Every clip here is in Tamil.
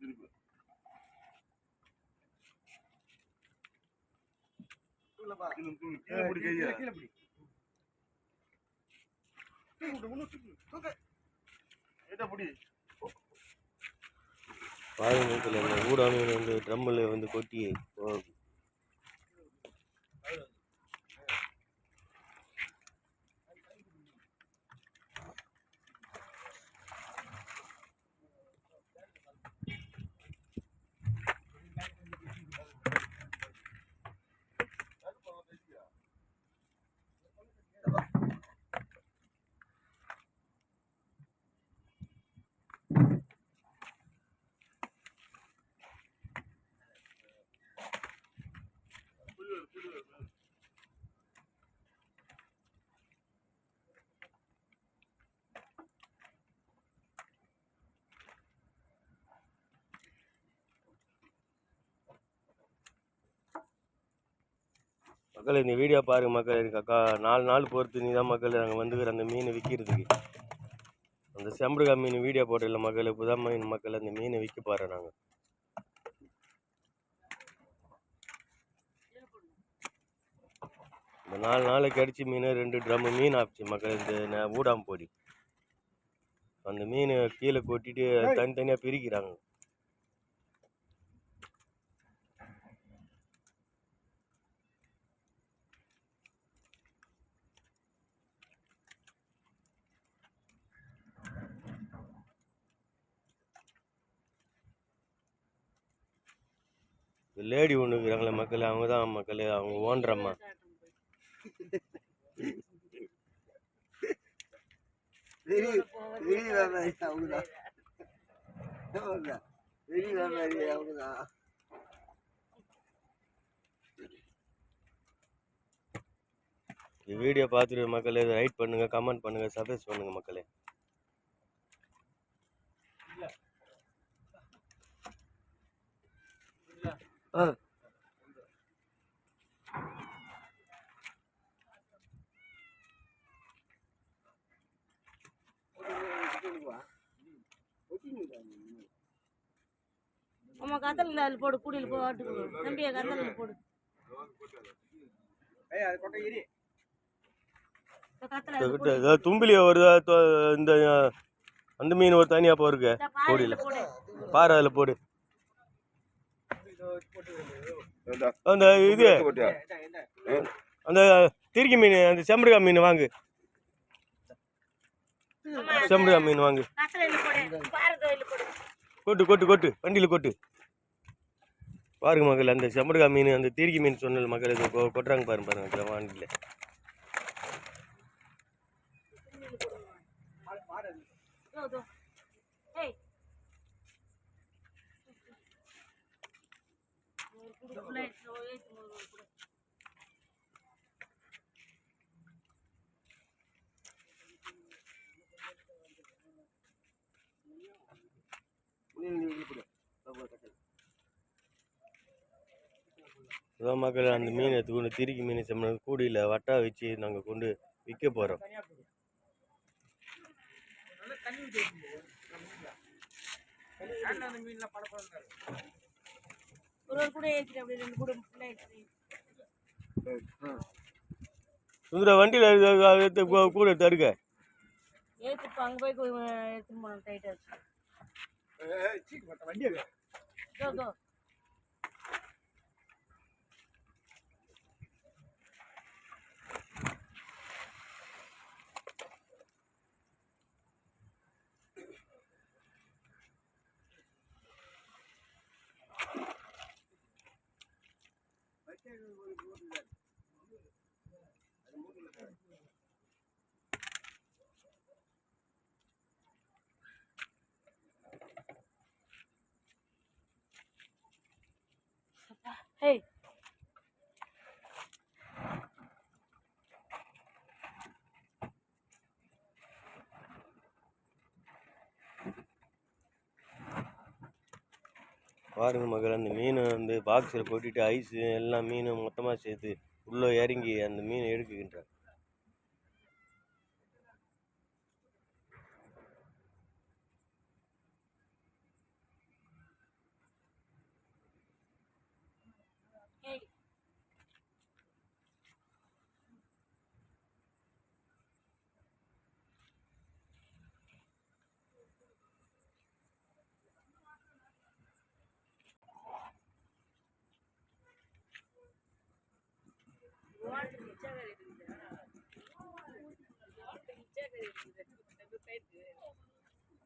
திருப்பி கீழே தூக்கு, கீழே பிடி. பாருங்க ஊடான வந்து ட்ரம்மில் வந்து கொட்டி மக்கள் இந்த வீடியோ பாருங்க மக்கள் எனக்கு அக்கா நாலு நாள் பொறுத்து நீ தான் மக்கள் நாங்கள் வந்துக்கிற அந்த மீன் விற்கிறதுக்கு அந்த செம்பருகா மீன் வீடியோ போட்டில்ல மக்கள் புதா மீன் மக்கள் அந்த மீனை விற்க போகிறோம் நாங்கள் இந்த நாலு நாளைக்கு அடிச்சு மீன் ரெண்டு ட்ரம்மு மீன் ஆச்சு மக்கள் இந்த ஊடாம் பொடி. அந்த மீன் கீழே கொட்டிட்டு தனித்தனியாக பிரிக்கிறாங்க. லேடி ஒன்று இருக்கிறாங்களே மக்கள் அவங்க தான் மக்கள் அவங்க ஓன்றம்மா வீடியோ பார்த்துட்டு மக்களே ரைட் பண்ணுங்க கமெண்ட் பண்ணுங்க சப்ஸ்கிரைப் பண்ணுங்க மக்களே. ஆ. அம்மா கத்தல் அதில் போடு கூடியில் போ ஆட்டுக்கு தம்பியை கத்தல் போடு. தும்பிலி வருதா தொ- இந்த அந்த மீன் ஒரு தனியாக போருக்கு கூடியில். போடு. பாறை அதில் போடு இந்தா, அந்த இது? அந்த திருக்கி மீன் அந்த செம்பருகா மீன் வாங்கு. செம்பருகா மீன் வாங்கு. கொட்டு கொட்டு கொட்டு. வண்டியில் கொட்டு. பாருங்க மக்கள் அந்த செம்பருகா மீன் அந்த திருக்கி மீன் சொன்னல மக்கள் கொட்டுறாங்க பாருங்க பாருங்க வண்டியில் இதோ, இதோ. ஏய் ஒரு குடு full ஆயிடுச்சு. ஒரு ஏத்து ஒரு ஒரு குடு. அதான் மக்கள் அந்த மீன் எடுத்துக்கொண்டு திருக்கி மீன் செம்ம கூடியில் வட்டா வச்சு நாங்கள் கொண்டு விற்க போகிறோம் ஒரு ஒரு கூட ஏற்றிட்டு அப்படி ரெண்டு கூட full ஆயிடுச்சு. சுந்தர வண்டியில் கூட தருக்க ஏத்து இப்போ அங்கே போய் கு- எடுத்துன்னு போனோம் டைட்டாக வச்சு பாருங்க மக்கள் அந்த மீன் வந்து பாக்ஸில் கொட்டிட்டு ஐஸு எல்லாம் மீன் மொத்தமாக சேர்த்து உள்ளே இறங்கி அந்த மீன் எடுக்குகின்றார்.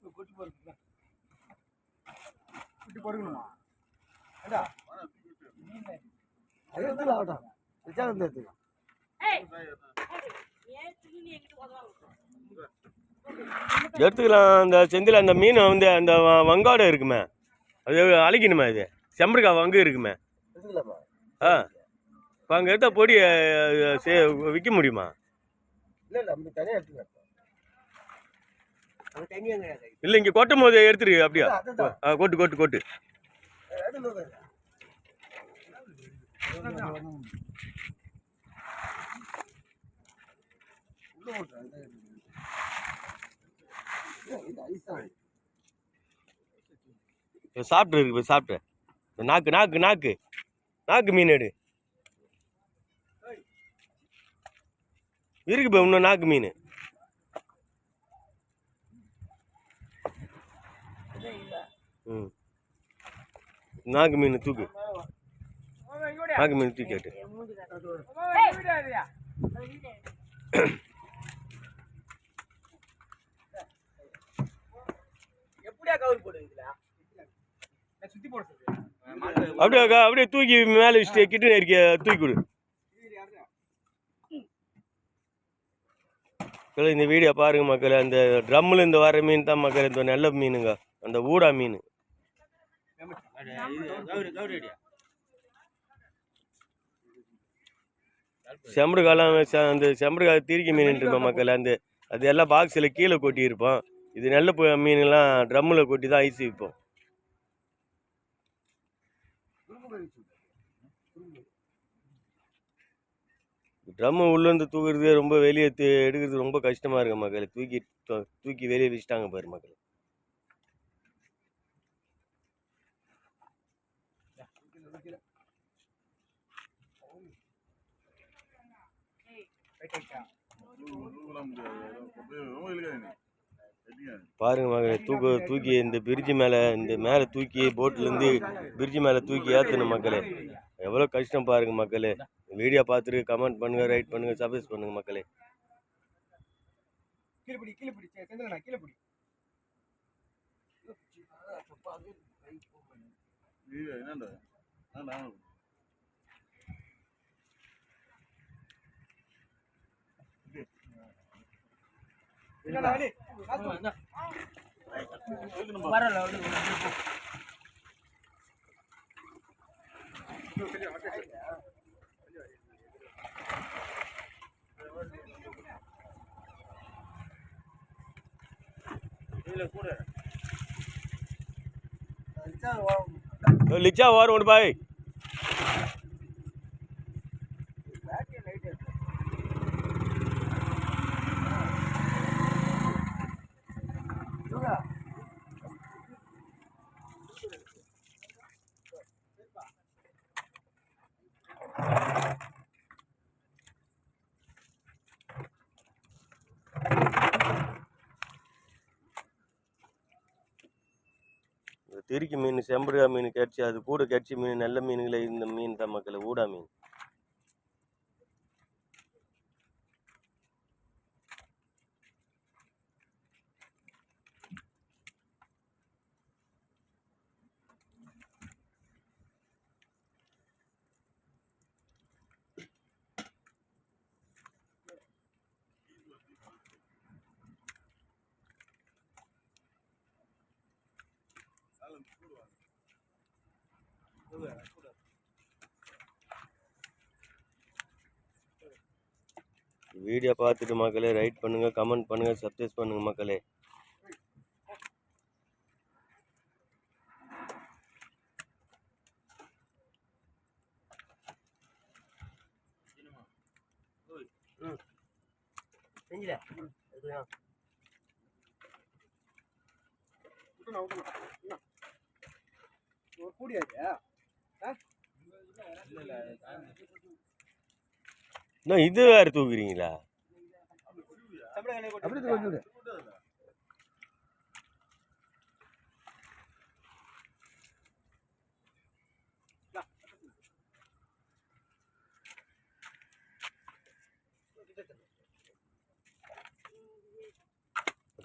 குட்டி குட்டி எடுத்துக்கலாம் ஆகட்டும் வந்து அந்த செந்தில் அந்த மீன் வந்து அந்த வங்காடு இருக்குமே. அது அழிக்கணுமே இது. செம்பருக்கா வங்கு இருக்குமே. எடுத்துக்கலாமா ஆ. இப்போ அங்கே எடுத்த பொடி விற்க முடியுமா? இல்லை இல்லை அப்படி தனியாக எடுத்துக்கலாம் அது தனியாக கிடையாது இல்லை இங்கே கொட்டும் போது எடுத்துரு அப்படியா? ஆ கொட்டு கொட்டு கொட்டு. சாப்பிட்டு இருக்கு சாப்பிட்டு. நாக்கு நாக்கு நாக்கு. நாக்கு மீன் எடு. இருக்கு இப்போ இன்னும் நாக்கு மீன். ம். நாக்கு மீன் தூக்கு. நாக்கு மீன் தூக்கிட்டு அப்படியே அக்கா, அப்படியே தூக்கி மேலே வச்சுட்டு கிட்ட இருக்க தூக்கி கொடு. மக்கள் இந்த வீடியோ பாருங்கள் மக்கள். அந்த ட்ரம்மில் இந்த வர மீன் தான் மக்கள் இந்த நல்ல மீனுங்க. அந்த ஊடா மீன். செம்பரு காலம் அந்த செம்பரு காலம் திருக்கி மீன் இருப்போம் மக்கள் அந்த அது எல்லாம் பாக்ஸில் கீழே கொட்டியிருப்போம். இது நல்ல மீன்லாம் மீனெல்லாம் ட்ரம்மில் கொட்டி தான் ஐஸ் விற்போம் ட்ரம்மு உள்ளேருந்து தூக்குறது ரொம்ப வெளியே தூ எடுக்கிறது ரொம்ப கஷ்டமாக இருக்கு மக்கள். தூக்கி தூ- தூக்கி வெளியே வச்சுட்டாங்க பாரு மக்கள். பாருங்க மகளே தூக்கு தூக்கி இந்த பிரிட்ஜு மேலே இந்த மேலே தூக்கி போட்டிலேருந்து பிரிட்ஜு மேலே தூக்கி ஏற்றணும் மக்களே. எவ்வளோ கஷ்டம் பாருங்க மக்களே. வீடியோ பார்த்துட்டு கமெண்ட் பண்ணுங்கள் ரைட் பண்ணுங்கள் சப்ஸ்கிரைப் பண்ணுங்கள் மக்களே. கீழே பிடி கீழே பிடி செந்திலண்ணா கீழே பிடி લિખા વાર ભાઈ திருக்கி மீன் செம்பருகா மீன் கிடச்சி அது கூட கிடச்சி மீன் நல்ல மீன்களை இந்த மீன் தான் மக்களை ஊடா மீன். வீடியோ பார்த்துட்டு மக்களே ரைட் பண்ணுங்க கமெண்ட் பண்ணுங்க சப்ஸ்கிரைப் பண்ணுங்க மக்களே. செஞ்சில கூடியாச்சு என்ன இது வேறு தூக்குறீங்களா? அப்படி கொஞ்சம்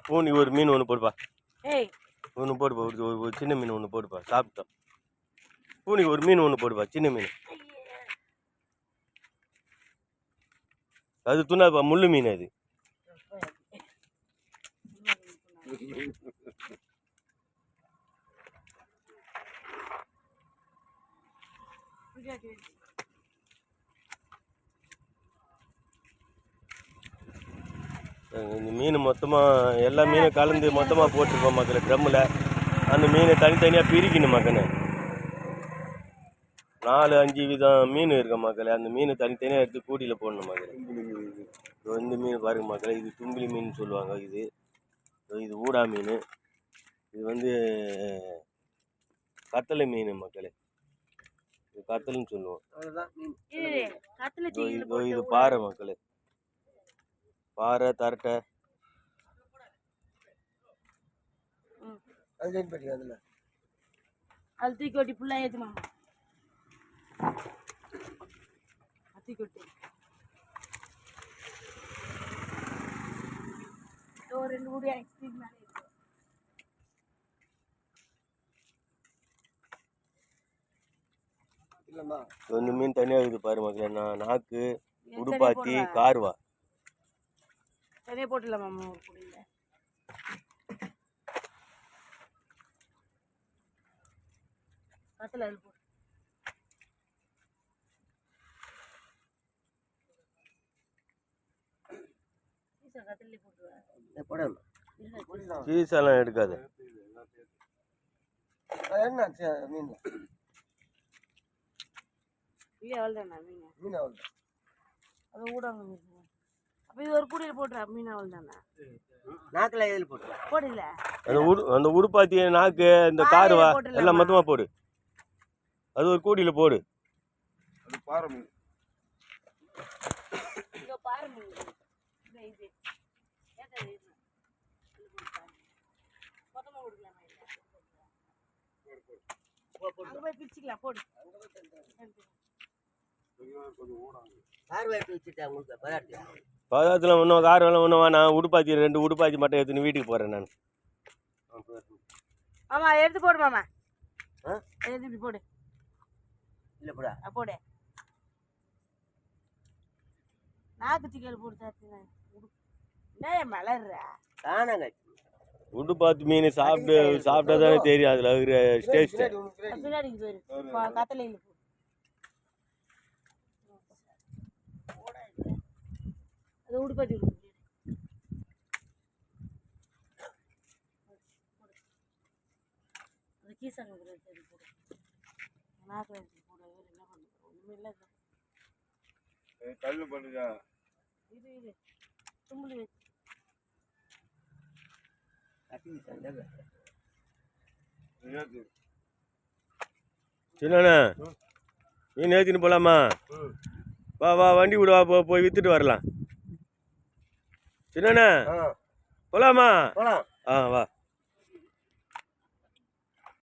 பூனி ஒரு மீன் ஒன்று போடுப்பா. ஏய். ஒன்று போடுப்பா ஒரு ஒரு- ஒரு சின்ன மீன் ஒன்று போடுப்பா. சாப்பிட்டோம். பூனிக்கு ஒரு மீன் ஒன்று போடுப்பா சின்ன மீன். அது துண்ணாப்பா முள்ளு மீன் அது. இந்த மீன் மொத்தமாக எல்லா மீனும் கலந்து மொத்தமாக போட்டிருக்கோம் மக்களை ட்ரம்மில். அந்த மீனை தனித்தனியாக பிரிக்கணும் மக்கனே நாலு அஞ்சு விதம் மீன் இருக்க மக்களே. அந்த மீனை தனித்தனியாக எடுத்து கூடியில் போடணும் மக்களே. இதோ. இந்த மீன் பாருங்க மக்களே. இது தும்பிலி மீன் சொல்லுவாங்க இது. இதோ ஊடா மீன். இது வந்து கத்தலை மீன் மக்களே. இது கத்தலைன்னு சொல்லுவோம். இது கத்துல இதோ பாறை மக்களே. பாறை தரட்டை. அது தூக்கி ஃபுல்லாக ஏற்றுமா இதோ ஒரு ரெண்டு மூடி ஐஸ்கிரீம் மேலே இருக்கு. இந்த மீன் தனியாக இருக்குது பாரு மக்களே நான் நாக்கு உடுப்பாத்தி. கார்வா. தனியாக போட்டுடலாம் ஒரு குடியில் கத்தில் போட்டு சீஸெல்லாம் எடுக்காது. என்ன மீன்? மீன்? மீன் அவ்வளோ அது ஊடாங்க மீன். அப்போ இது ஒரு கூடையில் போட்டுறா மீன் நாக்கில் இதில் போடல. அந்த உடு அந்த உடுப்பாத்தி நாக்கு இந்த கார்வா போட்டுடலாமா? எல்லாம் மொத்தமாக போடு. அது ஒரு கூடியில் போடு. அது பாறை மீன். மீன் இந்த இது ஏத்தா இது மொத்தமாக கொடுக்கலாமா அங்கே போய் பிரிச்சுக்கலாம் போடு கார் பதார்த்தத்தில் இன்னும் கார்வெல்லாம் ஒன்றும் வேணாம் உடுப்பாத்தி ரெண்டு உடுப்பாத்தி மட்டும் எடுத்துன்னு வீட்டுக்கு போகிறேன் நான். மாமா எடுத்து போடு மாமா? எடுத்து இப்படி போடு. இல்லை போடா. போடு. நாக்கு சிக்கல் போட்டு என்ன மலர்ற? தானாங்க உடுப்பாத்தி மீன் சாப்பிட்டு சாப்பிட்டா தானே தெரியும். அதில் இருக்கிற டேஸ்ட்டு பின்னாடி உனக்கு பின்னாடி. பின்னாடி போயிரு கத்தலையில் போ அது உடுப்பாட்டி விடு. அது கீசாங்க கூட சரி போடு. நாக்கு வச்சு போடு வேறு என்ன பண்ணுறது? ஒன்றுமே இல்லை. கல் பண்ணுங்க. இது இது தும்புளி வச்சு. சின்னண்ணா மீன் ஏற்றின்னு போகலாமா வா வா வண்டி விடு வா போ போய் விற்றுட்டு வரலாம் சின்னண்ணா போகலாம் ஆ வா